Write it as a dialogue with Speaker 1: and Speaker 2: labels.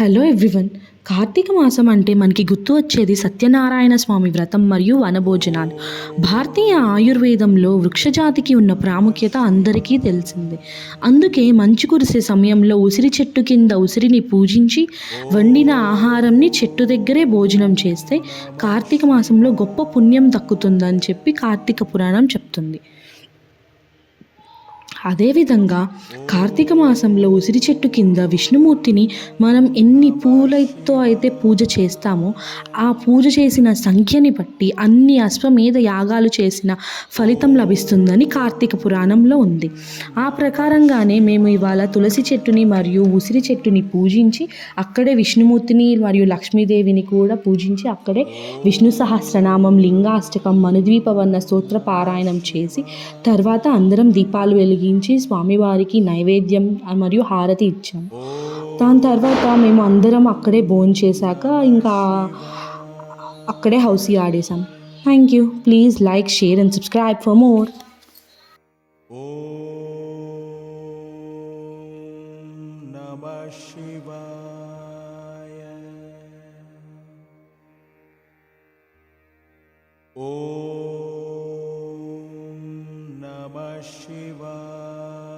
Speaker 1: Hello everyone. Karthika మాసం అంటే మనకి గుర్తు వచ్చేది సత్యనారాయణ స్వామి వ్రతం మరియు వనభోజనాలు. భారతీయ ఆయుర్వేదంలో వృక్షజాతికి ఉన్న ప్రాముఖ్యత అందరికీ తెలిసిందే. అందుకే మంచు కురిసే సమయంలో ఉసిరి చెట్టు కింద ఉసిరిని పూజించి వండిన ఆహారంని చెట్టు దగ్గరే భోజనం చేస్తే కార్తీక మాసంలో గొప్ప పుణ్యం దక్కుతుందని చెప్పి కార్తీక పురాణం చెప్తుంది. అదేవిధంగా కార్తీక మాసంలో ఉసిరి చెట్టు కింద విష్ణుమూర్తిని మనం ఎన్ని పూలతో అయితే పూజ చేస్తామో ఆ పూజ చేసిన సంఖ్యని బట్టి అన్ని అశ్వమేధ యాగాలు చేసిన ఫలితం లభిస్తుందని కార్తీక పురాణంలో ఉంది. ఆ ప్రకారంగానే మేము ఇవాళ తులసి చెట్టుని మరియు ఉసిరి చెట్టుని పూజించి అక్కడే విష్ణుమూర్తిని మరియు లక్ష్మీదేవిని కూడా పూజించి అక్కడే విష్ణు సహస్రనామం లింగాష్టకం మనుద్వీపవర్ణ స్తోత్ర పారాయణం చేసి తర్వాత అందరం దీపాలు వెలిగి ముగించి స్వామివారికి నైవేద్యం మరియు హారతి ఇచ్చాం. దాని తర్వాత మేము అందరం అక్కడే భోజనం చేశాక ఇంకా అక్కడే housie ఆడేసాం thank you please like share and subscribe for more
Speaker 2: Shiva.